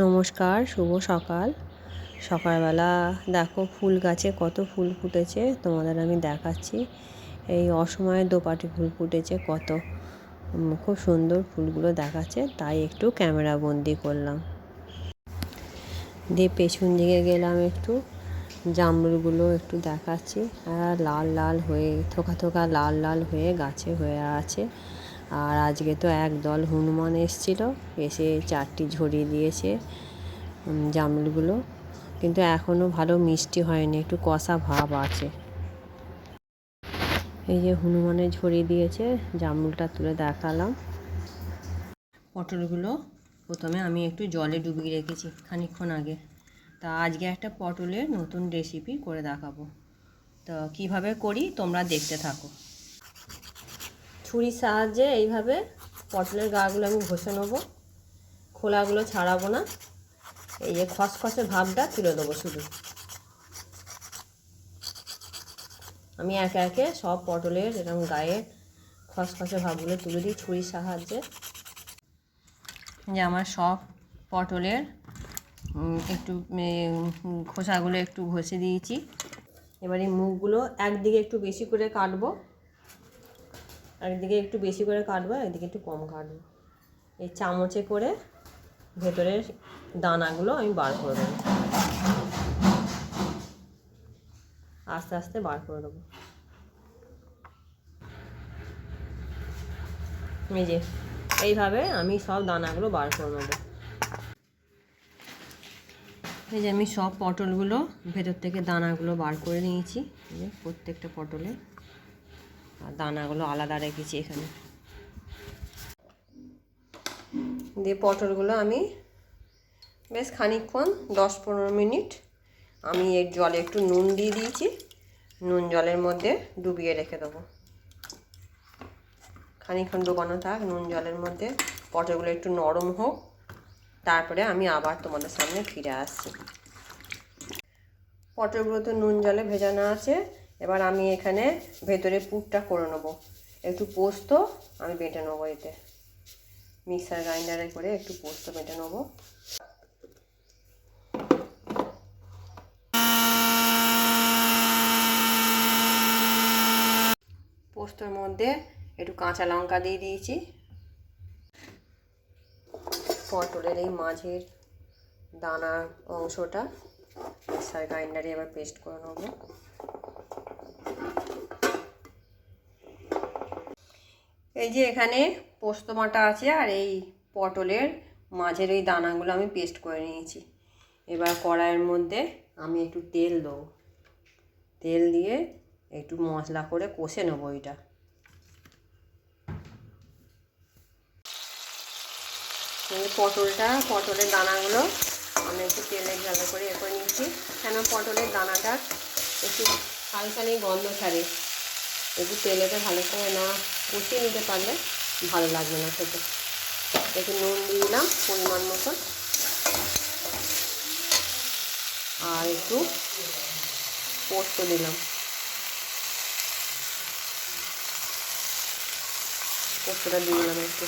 নমস্কার, শুভ সকাল। সকালবেলা দেখো ফুল গাছে কত ফুল ফুটেছে, তোমাদের আমি দেখাচ্ছি। এই অসময়ে দোপাটি ফুল ফুটেছে, কত। খুব সুন্দর ফুলগুলো দেখাচ্ছে, তাই একটু ক্যামেরা বন্দি করলাম। দিয়ে পেছন দিকে গেলাম একটু। জামরুলগুলো একটু দেখাচ্ছি। আর লাল লাল হয়ে, থোকা থোকা লাল লাল হয়ে গাছে হয়ে আছে। আর আজকে তো একদল হনুমান এসছিল, এসে চারটি ঝরিয়ে দিয়েছে জামরুলগুলো। কিন্তু এখনও ভালো মিষ্টি হয়নি, একটু কষা ভাব আছে। এই যে হনুমানে ঝরিয়ে দিয়েছে, জামরুলটা তুলে দেখালাম। পটলগুলো প্রথমে আমি একটু জলে ডুবিয়ে রেখেছি, খানিকক্ষণ আগে। তা আজকে একটা পটলের নতুন রেসিপি করে দেখাবো। তো কীভাবে করি তোমরা দেখতে থাকো। ছুরির সাহায্যে এইভাবে পটলের গাগুলো আমি ঘষে নেব। খোলাগুলো ছাড়াবো না। এই যে খসখসে ভাবটা তুলে দেবো শুধু। আমি একে একে সব পটলের এরকম গায়ে খসখসে ভাবগুলো তুলে দিই ছুরির সাহায্যে। যে আমার সব পটলের একটু খোসাগুলো একটু ঘষে দিয়েছি। এবার মুখগুলো একদিকে একটু বেশি করে কাটবো। একদিকে একটু বেশি করে কাটবো, একদিকে একটু কম কাটবো। এই চামচে করে ভেতরের দানাগুলো আমি বার করে দেবো। আস্তে আস্তে বার করে দেবো। এই যে, এইভাবে আমি সব দানাগুলো বার করে নেব। এই যে আমি সব পটলগুলো, ভেতর থেকে দানাগুলো বার করে নিয়েছি। প্রত্যেকটা পটলে। আর দানাগুলো আলাদা রেখেছি এখানে। দিয়ে পটলগুলো আমি বেশ খানিকক্ষণ, দশ পনেরো মিনিট আমি এর জলে একটু নুন দিয়ে দিয়েছি। নুন জলের মধ্যে ডুবিয়ে রেখে দেবো। খানিকক্ষণ ডুবানো থাক, নুন জলের মধ্যে পটলগুলো একটু নরম হোক। তারপরে আমি আবার তোমাদের সামনে ফিরে আসছি। পটলগুলো তো নুন জলে ভেজানো আছে, এবার আমি এখানে ভেতরে পুরটা করে নেব। একটু পোস্ত আমি বেটে নেব এতে। মিক্সার গ্রাইন্ডারে করে একটু পোস্ত বেটে নেব। পোস্তর মধ্যে একটু কাঁচা লঙ্কা দিয়ে দিয়েছি। পটলের এই মাঝের দানা অংশটা মিক্সার গ্রাইন্ডারে এবার পেস্ট করে নেব। এই যে এখানে পোস্ত বাটা আছে আর এই পটলের মাঝের এই দানাগুলো আমি পেস্ট করে নিয়েছি। এবার কড়াইয়ের মধ্যে আমি একটু তেল দেবো। তেল দিয়ে একটু মশলা করে কষে নেব এটা পটলটা, পটলের দানাগুলো আমি একটু তেলে ভালো করে এ করে নিচ্ছি। কেন পটলের দানাটা একটু হালকা নেই গন্ধ ছাড়ে। একটু তেলেতে ভালো করে না কষিয়ে নিতে পারলে ভালো লাগবে না খেতে। একটু নুন দিয়ে দিলাম পরিমাণ মতন আর একটু পোস্ত দিলাম। পোস্তটা দিয়ে দিলাম একটু।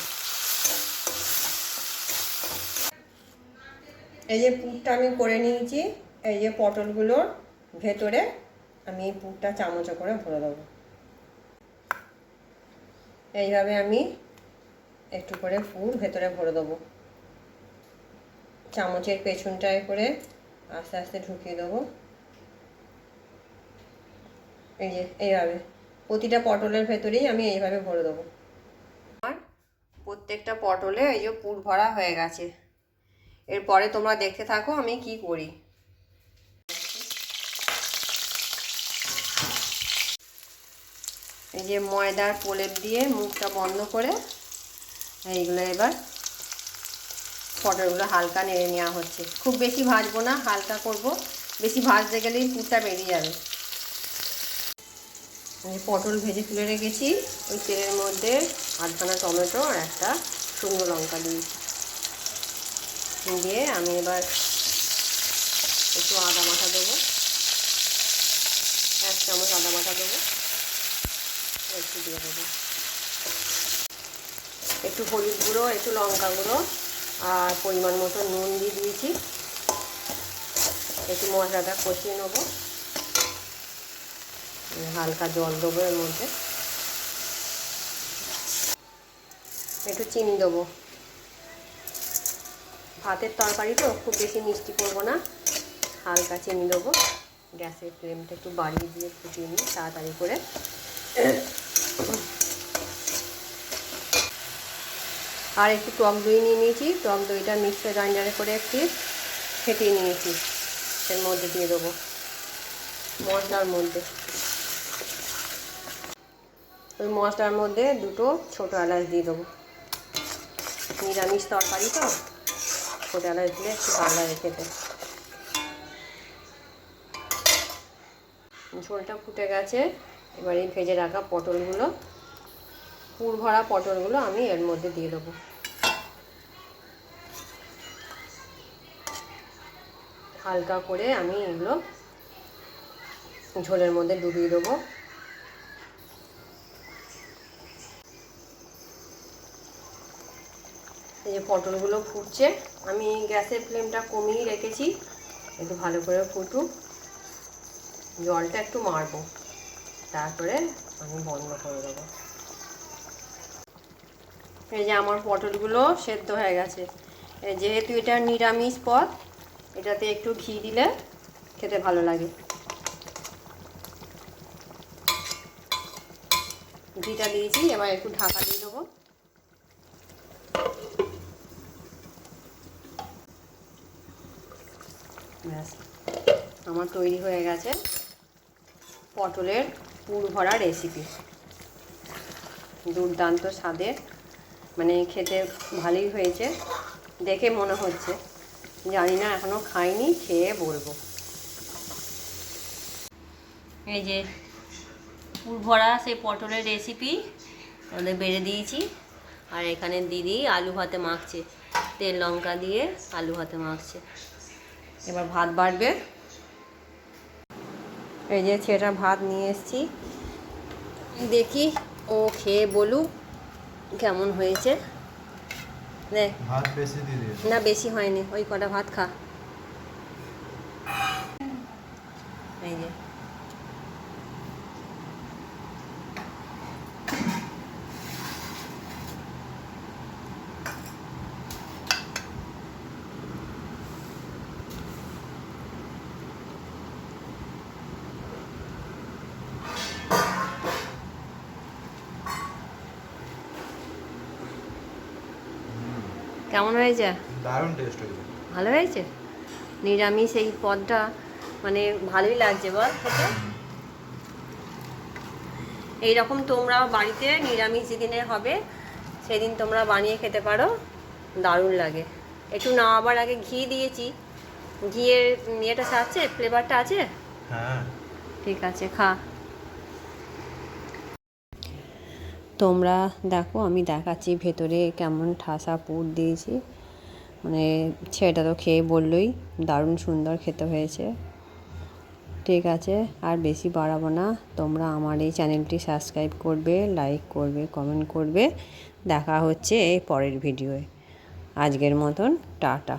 এই যে পুরটা আমি করে নিয়েছি, এই যে পটলগুলোর ভেতরে আমি এই পুরটা চামচে করে ভরে দেবো। এইভাবে আমি একটু করে পুর ভেতরে ভরে দেবো। চামচের পেছনটায় করে আস্তে আস্তে ঢুকিয়ে দেবো। এই যে এইভাবে, প্রতিটা পটলের ভেতরেই আমি এইভাবে ভরে দেবো। আর প্রত্যেকটা পটলে এই যে পুর ভরা হয়ে গেছে। এরপরে তোমরা দেখতে থাকো আমি কি করি। এই যে ময়দার প্রলেপ দিয়ে মুখটা বন্ধ করে এইগুলো এবার পটলগুলো হালকা নেড়ে নেওয়া হচ্ছে। খুব বেশি ভাজবো না, হালকা করব। বেশি ভাজতে গেলেই পুরটা বেরিয়ে যাবে। আমি পটল ভেজে তুলে রেখেছি। ওই তেলের মধ্যে আধখানা টমেটো আর একটা শুকনো লঙ্কা দিয়েছি। দিয়ে আমি এবার একটু আদা মাথা দেবো। এক চামচ আদা মাথা দেবো। একটু দিয়ে দেবো। একটু হলুদ গুঁড়ো, একটু লঙ্কা গুঁড়ো আর পরিমাণ মতো নুন দিয়ে দিয়েছি। একটু মশলাটা কষিয়ে নেব। হালকা জল দেবো এর মধ্যে। একটু চিনি দেবো। ভাতের তরকারি তো খুব বেশি মিষ্টি করব না। হালকা চিনি দেবো। গ্যাসের ফ্লেমটা একটু বাড়িয়ে দিয়ে ফুটিয়ে নিই তাড়াতাড়ি করে। আর একটু টক দই নিয়ে নিয়েছি। টক দইটা মিক্সার গ্রাইন্ডারে করে একটু ফেটিয়ে নিয়েছি। এর মধ্যে দিয়ে দেবো। মশলার মধ্যে। ওই মশলার মধ্যে দুটো ছোটো এলাচ দিয়ে দেবো। নিরামিষ তরকারি তো। এলাচ দিলে একটু ভালো লাগে খেতে। ঝোলটা ফুটে গেছে। এবার এই ভেজে রাখা পটলগুলো, পুর ভরা পটলগুলো আমি এর মধ্যে দিয়ে দেবো। হালকা করে আমি এগুলো ঝোলের মধ্যে ডুবিয়ে দেবো। এই যে পটলগুলো ফুটছে, আমি গ্যাসের ফ্লেমটা কমিয়ে রেখেছি। একটু ভালো করে ফুটুক। জলটা একটু মারবো। তারপরে আমি বন্ধ করে দেবো। এই যে আমার পটলগুলো সেদ্ধ হয়ে গেছে। যেহেতু এটা নিরামিষ পদ, এটাতে একটু ঘি দিলে খেতে ভালো লাগে। ঘিটা দিয়েছি, এবার একটু ঢাকা দিয়ে দেবো ব্যাস। আমার তৈরি হয়ে গেছে পটলের পুর ভরা রেসিপি দুর্দান্ত স্বাদের মানে খেতে ভালোই হয়েছে। দেখে মনে হচ্ছে, জানি না এখনও খাইনি, খেয়ে বলব। এই যে পুর ভরা সেই পটলের রেসিপি আমাদের বেড়ে দিয়েছি। আর এখানে দিদি আলু ভাতে মাখছে, তেল লঙ্কা দিয়ে আলু ভাতে মাখছে। এবার ভাত বাড়বে। এই যে ছেলেটা ভাত নিয়ে এসেছি। দেখি ও খেয়ে বলুক কেমন হয়েছে। না বেশি হয়নি। ওই কটা ভাত খা। এই যে। কেমন হয়েছে? দারুণ টেস্ট হয়েছে। ভালো হয়েছে? নিরামিষ এই পদটা মানে ভালোই লাগছে বল খেতে। এইরকম তোমরা বাড়িতে নিরামিষ যেদিনে হবে সেদিন তোমরা বানিয়ে খেতে পারো। দারুণ লাগে। একটু না আবার আগে ঘি দিয়েছি। ঘিয়ের ইয়েটা আছে ফ্লেভারটা আছে? হ্যাঁ। ঠিক আছে খা। তোমরা দেখো, আমি দেখাচ্ছি ভেতরে কেমন ঠাসা পুর দিয়েছি। মানে ছেলেটা তো খেয়ে বললোই, দারুণ সুন্দর খেতে হয়েছে। ঠিক আছে, আর বেশি বাড়াবো না। তোমরা আমার এই চ্যানেলটি সাবস্ক্রাইব করবে, লাইক করবে, কমেন্ট করবে। দেখা হচ্ছে এই পরের ভিডিওয়ে। আজকের মতন, টাটা।